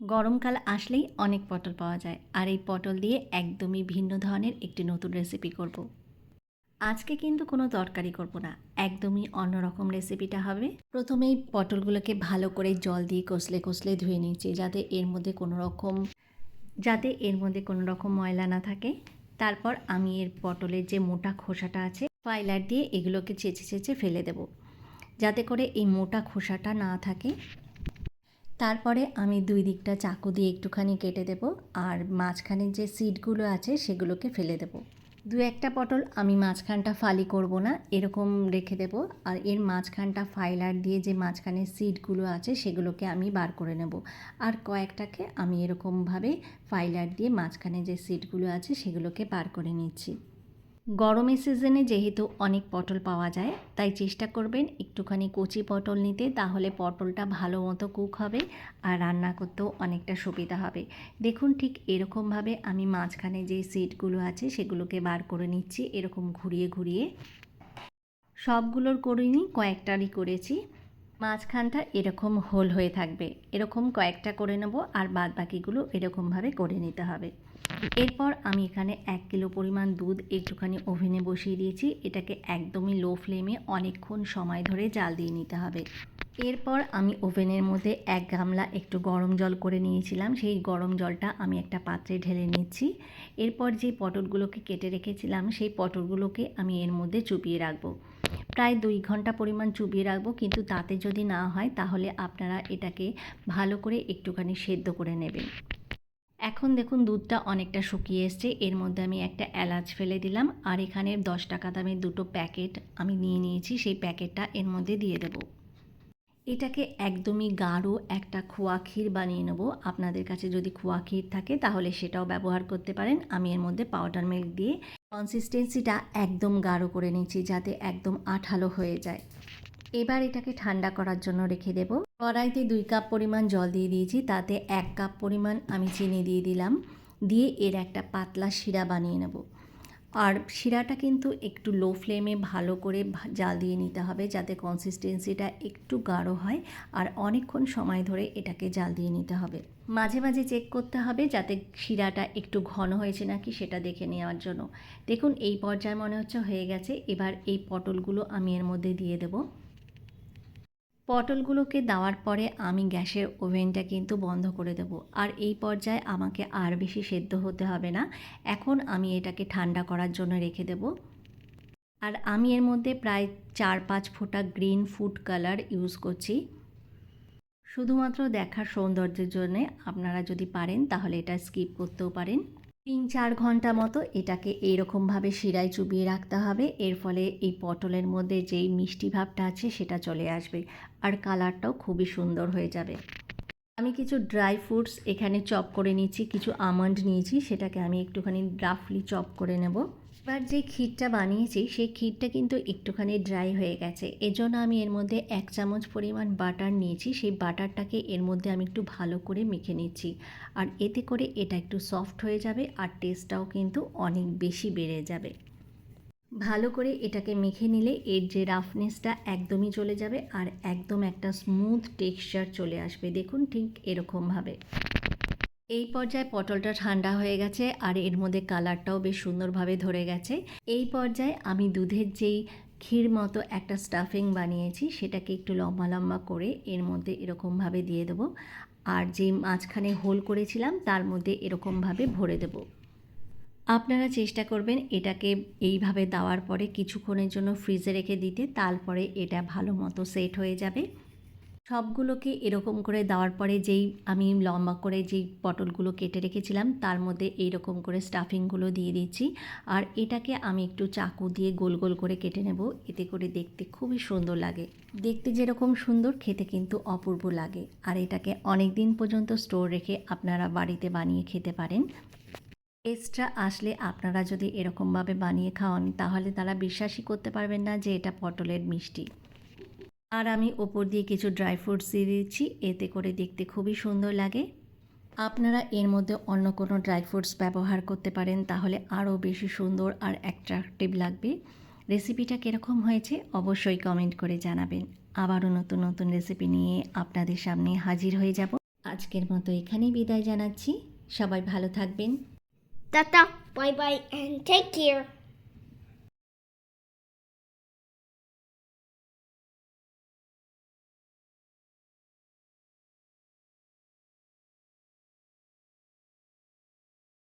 গরমকাল আসলেই অনেক পটল পাওয়া যায়, আর এই পটল দিয়ে একদমই ভিন্ন ধরনের একটি নতুন রেসিপি করব। আজকে কিন্তু কোনো তরকারি করব না, একদমই অন্যরকম রেসিপিটা হবে। প্রথমেই পটলগুলোকে ভালো করে জল দিয়ে কষলে কষলে ধুয়ে নিচ্ছি যাতে এর মধ্যে কোনো রকম, যাতে এর মধ্যে কোনো রকম ময়লা না থাকে। তারপর আমি এর পটলের যে মোটা খোসাটা আছে ফাইলার দিয়ে এগুলোকে চেঁচে চেঁচে ফেলে দেব। যাতে করে এই মোটা খোসাটা না থাকে তারপরে আমি দুই দিকটা চাকু দিয়ে একটুখানি কেটে দেব আর মাঝখানে যে সিডগুলো আছে সেগুলোকে ফেলে দেব। দু একটা পটল আমি মাঝখানটা ফালি করব না, এরকম রেখে দেব আর এর মাঝখানটা ফাইলার দিয়ে যে মাঝখানে সিডগুলো আছে সেগুলোকে আমি বার করে নেব। আর কয়েকটাকে আমি এরকমভাবে ফাইলার দিয়ে মাঝখানে যে সিডগুলো আছে সেগুলোকে বার করে নিচ্ছি। গরমের সিজনে যেহেতু অনেক পটল পাওয়া যায়, তাই চেষ্টা করবেন একটুখানি কচি পটল নিতে, তাহলে পটলটা ভালো মতো কুক হবে আর রান্না করতেও অনেকটা সুবিধা হবে। দেখুন ঠিক এরকমভাবে আমি মাঝখানে যে সিটগুলো আছে, সেগুলোকে বার করে নিচ্ছি, এরকম ঘুরিয়ে ঘুরিয়ে। সবগুলোর করিনি কয়েকটারই করেছি, মাঝখানটা এরকম হোল হয়ে থাকবে। এরকম কয়েকটা করে নেব আর বাদ বাকিগুলো এরকমভাবে করে নিতে হবে। এরপর আমি এখানে এক কিলো পরিমাণ দুধ একটুখানি ওভেনে বসিয়ে দিয়েছি। এটাকে একদমই লো ফ্লেমে অনেকক্ষণ সময় ধরে জাল দিয়ে নিতে হবে। এরপর আমি ওভেনের মধ্যে এক গামলা একটু গরম জল করে নিয়েছিলাম। সেই গরম জলটা আমি একটা পাত্রে ঢেলে নিচ্ছি। এরপর যে পটলগুলোকে কেটে রেখেছিলাম, সেই পটলগুলোকে আমি এর মধ্যে চুপিয়ে রাখব। প্রায় দুই ঘণ্টা পরিমাণ চুবিয়ে রাখব, কিন্তু তাতে যদি না হয়, তাহলে আপনারা এটাকে ভালো করে একটুখানি সেদ্ধ করে নেবেন। এখন দেখুন দুধটা অনেকটা শুকিয়ে এসছে। এর মধ্যে আমি একটা এলাচ ফেলে দিলাম। আর এখানে দশ টাকা দামের দুটো প্যাকেট আমি নিয়ে নিয়েছি। সেই প্যাকেটটা এর মধ্যে দিয়ে দেবো। এটাকে একদমই গাঢ় একটা খোয়া ক্ষীর বানিয়ে নেব। আপনাদের কাছে যদি খোয়া ক্ষীর থাকে তাহলে সেটাও ব্যবহার করতে পারেন। আমি এর মধ্যে পাউডার মিল্ক দিয়ে কনসিস্টেন্সিটা একদম গাঢ় করে নিচ্ছি যাতে একদম আঠালো হয়ে যায়। এবার এটাকে ঠান্ডা করার জন্য রেখে দেব। কড়াইতে দুই কাপ পরিমাণ জল দিয়ে দিয়েছি, তাতে এক কাপ পরিমাণ আমি চিনি দিয়ে দিলাম। দিয়ে এর একটা পাতলা শিরা বানিয়ে নেব। আর শিরাটা কিন্তু একটু লো ফ্লেমে ভালো করে জাল দিয়ে নিতে হবে যাতে কনসিস্টেন্সিটা একটু গাঢ় হয় আর অনেকক্ষণ সময় ধরে এটাকে জাল দিয়ে নিতে হবে। মাঝে মাঝে চেক করতে হবে যাতে শিরাটা একটু ঘন হয়েছে নাকি সেটা দেখে নেওয়ার জন্য। দেখুন, এই পর্যায়ে মনে হচ্ছে হয়ে গেছে। এবার এই পটলগুলো আমি এর মধ্যে দিয়ে দেবো। পটলগুলোকে দেওয়ার পরে আমি গ্যাসের ওভেনটা কিন্তু বন্ধ করে দেবো। আর এই পর্যায়ে আমাকে আর বেশি সেদ্ধ হতে হবে না। এখন আমি এটাকে ঠান্ডা করার জন্য রেখে দেবো। আর আমি এর মধ্যে প্রায় চার পাঁচ ফোঁটা গ্রিন ফুড কালার ইউজ করছি। শুধুমাত্র দেখার সৌন্দর্যের জন্যে আপনারা যদি পারেন, তাহলে এটা স্কিপ করতেও পারেন। তিন চার ঘণ্টা মতো এটাকে এইরকমভাবে শিরায় চুবিয়ে রাখতে হবে। এর ফলে এই পটলের মধ্যে যেই মিষ্টি ভাবটা আছে সেটা চলে আসবে। আর কালারটাও খুবই সুন্দর হয়ে যাবে। আমি কিছু ড্রাই ফ্রুটস এখানে চপ করে নিচ্ছি কিছু আমন্ড নিয়েছি, সেটাকে আমি একটুখানি রাফলি চপ করে নেব। এবার যে ক্ষীরটা বানিয়েছি, সেই ক্ষীরটা কিন্তু একটুখানি ড্রাই হয়ে গেছে। এজন্য আমি এর মধ্যে এক চামচ পরিমাণ বাটার নিয়েছি, সেই বাটারটাকে এর মধ্যে আমি একটু ভালো করে মেখে নিচ্ছি। আর এতে করে এটা একটু সফট হয়ে যাবে, আর টেস্টটাও কিন্তু অনেক বেশি বেড়ে যাবে। ভালো করে এটাকে মেখে নিলে এর যে রাফনেসটা একদমই চলে যাবে আর একদম একটা স্মুথ টেক্সচার চলে আসবে। দেখুন ঠিক এরকমভাবে। এই পর্যায়ে পটলটা ঠান্ডা হয়ে গেছে আর এর মধ্যে কালারটাও বেশ সুন্দরভাবে ধরে গেছে। এই পর্যায়ে আমি দুধের যেই ক্ষীর মতো একটা স্টাফিং বানিয়েছি, সেটাকে একটু লম্বা লম্বা করে এর মধ্যে এরকমভাবে দিয়ে দেবো। আর যে মাঝখানে হোল করেছিলাম, তার মধ্যে এরকমভাবে ভরে দেব। আপনারা চেষ্টা করবেন এটাকে এইভাবে দেওয়ার পরে কিছুক্ষণের জন্য ফ্রিজে রেখে দিতে, তারপরে এটা ভালো মতো সেট হয়ে যাবে। সবগুলোকে এরকম করে দেওয়ার পরে যেই আমি লম্বা করে যেই পটলগুলো কেটে রেখেছিলাম, তার মধ্যে এই রকম করে স্টাফিংগুলো দিয়ে দিচ্ছি। আর এটাকে আমি একটু চাকু দিয়ে গোল গোল করে কেটে নেব, এতে করে দেখতে খুবই সুন্দর লাগে। দেখতে যেরকম সুন্দর, খেতে কিন্তু অপূর্ব লাগে। আর এটাকে অনেক দিন পর্যন্ত স্টোর রেখে আপনারা বাড়িতে বানিয়ে খেতে পারেন। এক্সট্রা আসলে আপনারা যদি এরকমভাবে বানিয়ে খাওয়ান, তাহলে তারা বিশ্বাসই করতে পারবেন না যে এটা পটলের মিষ্টি। আর আমি ওপর দিয়ে কিছু ড্রাই ফ্রুটস দিয়ে দিচ্ছি, এতে করে দেখতে খুবই সুন্দর লাগে। আপনারা এর মধ্যে অন্য কোনো ড্রাই ফ্রুটস ব্যবহার করতে পারেন, তাহলে আরও বেশি সুন্দর আর অ্যাট্রাকটিভ লাগবে। রেসিপিটা কীরকম হয়েছে অবশ্যই কমেন্ট করে জানাবেন। আবারও নতুন নতুন রেসিপি নিয়ে আপনাদের সামনে হাজির হয়ে যাব। আজকের মতো এখানেই বিদায় জানাচ্ছি। সবাই ভালো থাকবেন। Tata, bye bye, and take care.